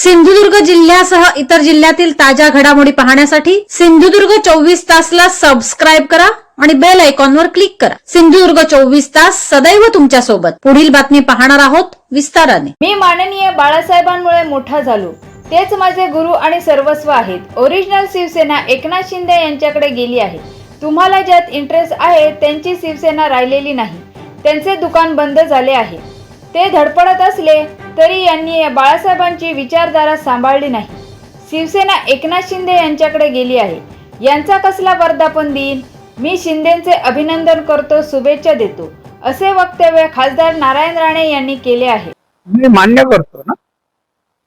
सिंधुदुर्ग जिल्ह्यासह इतर जिल्ह्यातील ताज्या घडामोडी पाहण्यासाठी सिंधुदुर्ग चोवीस तासला सबस्क्राईब करा आणि बेल आयकॉनवर क्लिक करा. सिंधुदुर्ग चोवीस तास सदैव तुमच्यासोबत पुढील बातमी पाहणार आहोत विस्ताराने. मी माननीय बाळासाहेबांमुळे मोठा झालो. तेच माझे गुरु आणि सर्वस्व आहेत. ओरिजिनल शिवसेना एकनाथ शिंदे यांच्याकडे गेली आहे. तुम्हाला ज्यात इंटरेस्ट आहे त्यांची शिवसेना राहिलेली नाही. त्यांचे दुकान बंद झाले आहे. ते धडपडत असले तरी यांनी बाळासाहेबांची विचारधारा सांभाळली नाही. शिवसेना एकनाथ शिंदे यांच्याकडे गेली आहे. यांचा कसला वर्धापन दिन? मी शिंदेचे अभिनंदन करतो शुभेच्छा देतो असे वक्तव्य खासदार नारायण राणे यांनी केले आहे. मी मान्य करतो ना?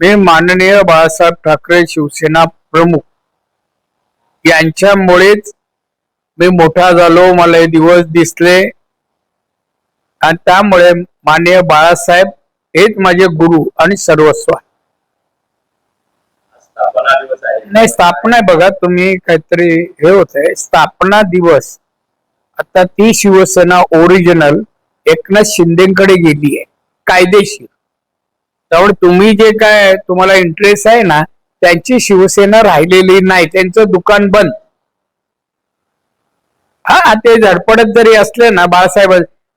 मी माननीय बाळासाहेब ठाकरे शिवसेना प्रमुख. यांच्यामुळेच मी मोठा झालो मला हे दिवस दिसले. आणि त्यामुळे माननीय बाळासाहेब हेच माझे गुरु आणि सर्वस्व नाही स्थापना बघा तुम्ही काहीतरी हे होत आहे स्थापना दिवस. आता ती शिवसेना ओरिजिनल एकनाथ शिंदेकडे गेली आहे. कायदेशीर. त्यामुळे तुम्ही जे काय तुम्हाला इंटरेस्ट आहे ना त्यांची शिवसेना राहिलेली नाही. त्यांचं दुकान बंद. हा ते धडपडत जरी असले ना बाळासाहेब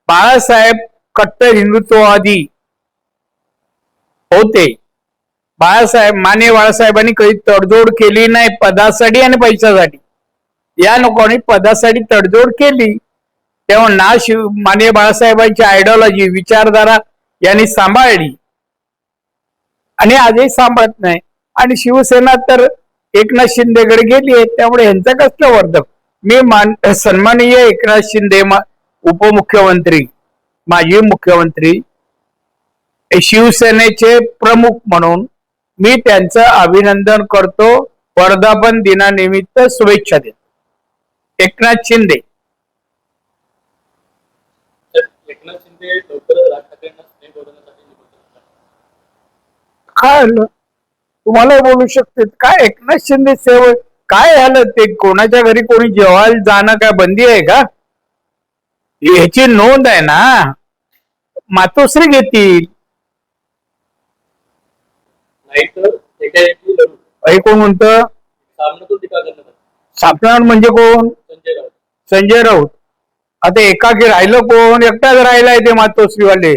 बाळासाहेब कट्टर हिंदुत्ववादी होते. बाळासाहेब माने बाळासाहेबांनी कधी तडजोड केली नाही पदासाठी आणि पैशासाठी. या लोकांनी पदासाठी तडजोड केली. तेव्हा ना शिव माने बाळासाहेबांची आयडिओलॉजी विचारधारा यांनी सांभाळली. आणि आजही सांभाळत नाही. आणि शिवसेना तर एकनाथ शिंदेकडे गेली आहे. त्यामुळे यांचं कसलं वर्धक? मी मान सन्माननीय एकनाथ शिंदे मा- उपमुख्यमंत्री माजी मुख्यमंत्री शिवसेनेचे प्रमुख म्हणून मी त्यांचं अभिनंदन करतो. वर्धापन दिनानिमित्त शुभेच्छा देतो. एकनाथ शिंदे. काय आलं? तुम्हाला बोलू शकते. काय एकनाथ शिंदे सेवक? काय झालं? ते कोणाच्या घरी कोणी जेवायला जाणं काय बंदी आहे का? ह्याची नोंद आहे ना मातोश्री घेतील. ऐकून म्हणतं. सापणार म्हणजे कोण? संजय राऊत. आता एकाकी राहिलं कोण? एकटाच राहिलाय ते मातोश्रीवाले.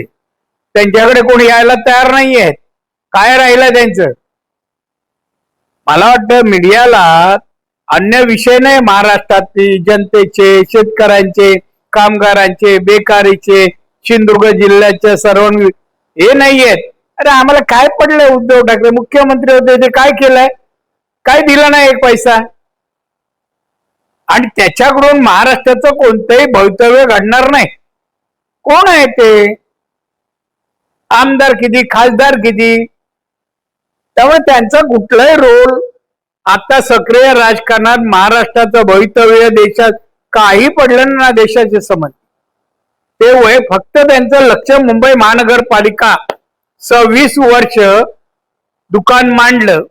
त्यांच्याकडे कोणी यायला तयार नाहीये. काय राहिलं त्यांचं? मला वाटतं मीडियाला अन्य विषय नाही महाराष्ट्रातील जनतेचे शेतकऱ्यांचे. कामगारांचे बेकारीचे सिंधुदुर्ग जिल्ह्याच्या सर्व हे नाहीयेत. अरे आम्हाला काय पडलंय उद्धव ठाकरे? मुख्यमंत्री होते ते काय केलंय? काय दिलं नाही एक पैसा? आणि त्याच्याकडून महाराष्ट्राचं कोणतंही भवितव्य घडणार नाही. कोण आहे ते? आमदार किती खासदार किती? त्यामुळे त्यांचा कुठलाही रोल आता सक्रिय राजकारणात महाराष्ट्राचं भवितव्य देशात काही पडलं ना देशाचे समज. ते वय फक्त त्यांचं लक्ष मुंबई महानगरपालिका सव्वीस वर्ष दुकान मांडलं.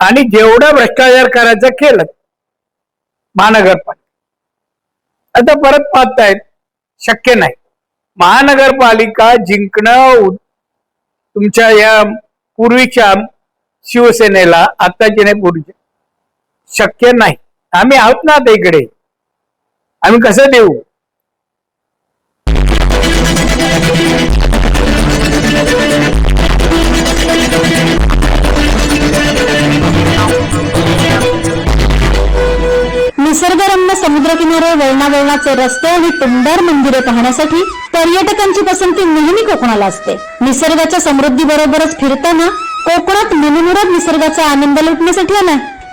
आणि जेवढं भ्रष्टाचार करायचं केलं. महानगरपालिका. आता परत पाहतायत शक्य नाही. महानगरपालिका जिंकणं तुमच्या या पूर्वीच्या शिवसेनेला आताची नाही पूर्वीच्या शक्य नाही. आम्ही आहोत ना आता इकडे. आम्ही कसं देऊ? निसर्गरम्य समुद्रकिनारे वळणावळणाचे रस्ते आणि टुंडार मंदिरे पाहण्यासाठी पर्यटकांची पसंती नेहमी कोकणाला असते. निसर्गाच्या समृद्धी बरोबरच फिरताना कोकणात मनमुरद निसर्गाचा आनंद लुटण्यासाठी आला